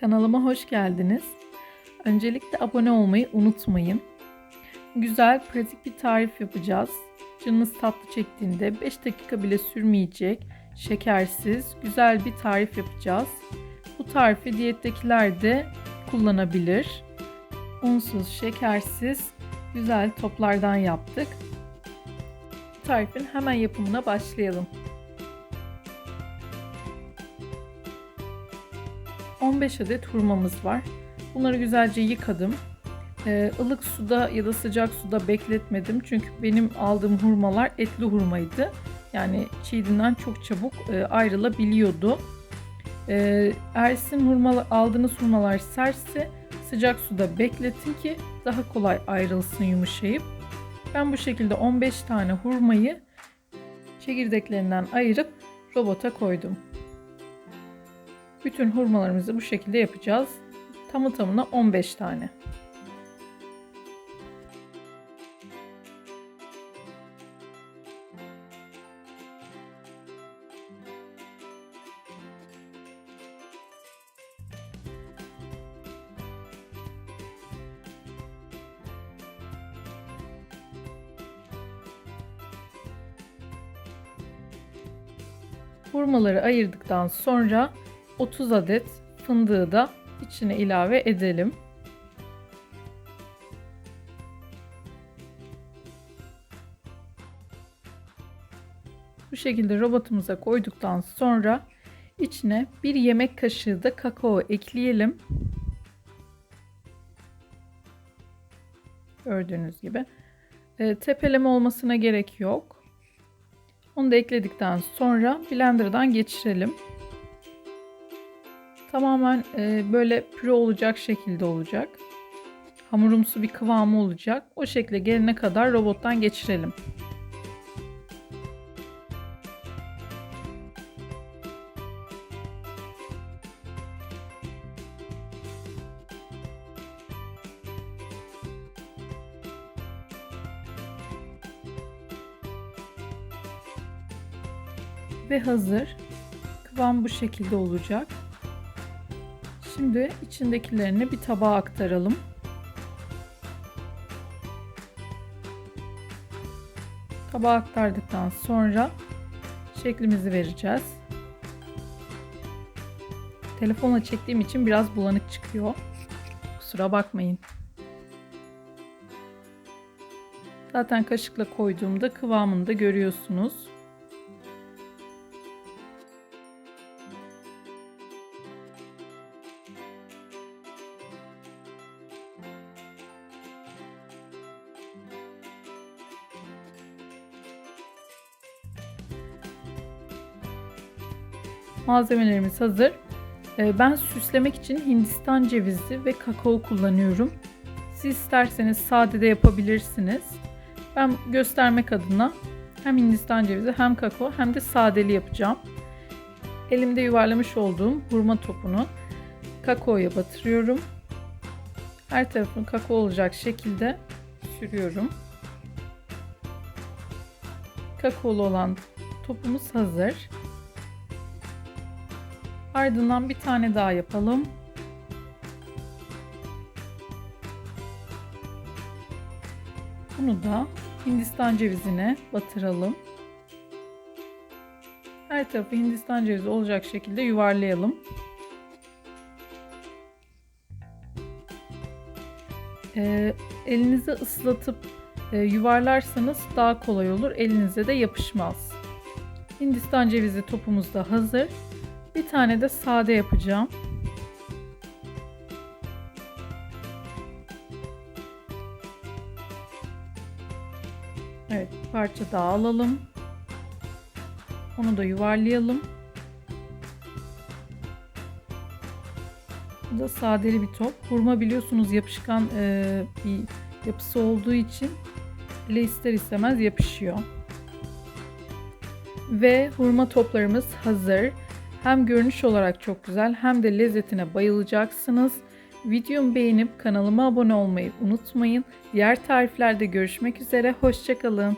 Kanalıma hoş geldiniz. Öncelikle abone olmayı unutmayın. Güzel, pratik bir tarif yapacağız. Canınız tatlı çektiğinde 5 dakika bile sürmeyecek, şekersiz, güzel bir tarif yapacağız. Bu tarifi diyettekiler de kullanabilir. Unsuz, şekersiz, güzel toplardan yaptık. Bu tarifin hemen yapımına başlayalım. 15 adet hurmamız var. Bunları güzelce yıkadım. Ee, ılık suda ya da sıcak suda bekletmedim. Çünkü benim aldığım hurmalar etli hurmaydı. Yani çiğdinden çok çabuk e, ayrılabiliyordu. Ee, eğer sizin hurmalar, aldığınız hurmalar sertse sıcak suda bekletin ki daha kolay ayrılsın yumuşayıp. Ben bu şekilde 15 tane hurmayı çekirdeklerinden ayırıp robota koydum. Bütün hurmalarımızı bu şekilde yapacağız. Tamı tamına 15 tane. Hurmaları ayırdıktan sonra 30 adet fındığı da içine ilave edelim. Bu şekilde robotumuza koyduktan sonra içine bir yemek kaşığı da kakao ekleyelim. Gördüğünüz gibi. E, tepeleme olmasına gerek yok. Onu da ekledikten sonra blenderdan geçirelim tamamen e, böyle püre olacak şekilde olacak. Hamurumsu bir kıvamı olacak. O şekilde gelene kadar robottan geçirelim. Ve hazır. Kıvam bu şekilde olacak. Şimdi içindekilerini bir tabağa aktaralım. Tabağa aktardıktan sonra şeklimizi vereceğiz. Telefonla çektiğim için biraz bulanık çıkıyor. Kusura bakmayın. Zaten kaşıkla koyduğumda kıvamını da görüyorsunuz. Malzemelerimiz hazır. Ee, ben süslemek için Hindistan cevizi ve kakao kullanıyorum. Siz isterseniz sade de yapabilirsiniz. Ben göstermek adına hem Hindistan cevizi hem kakao hem de sadeli yapacağım. Elimde yuvarlamış olduğum hurma topunu kakaoya batırıyorum. Her tarafını kakao olacak şekilde sürüyorum. Kakaolu olan topumuz hazır. Ardından bir tane daha yapalım. Bunu da Hindistan cevizine batıralım. Her tarafı Hindistan cevizi olacak şekilde yuvarlayalım. Ee, elinizi ıslatıp e, yuvarlarsanız daha kolay olur. Elinize de yapışmaz. Hindistan cevizi topumuz da hazır. Bir tane de sade yapacağım. Evet, parça daha alalım. Onu da yuvarlayalım. Bu da sadeli bir top. Hurma biliyorsunuz yapışkan e, bir yapısı olduğu için ele ister istemez yapışıyor. Ve hurma toplarımız hazır. Hem görünüş olarak çok güzel hem de lezzetine bayılacaksınız. Videomu beğenip kanalıma abone olmayı unutmayın. Diğer tariflerde görüşmek üzere. Hoşçakalın.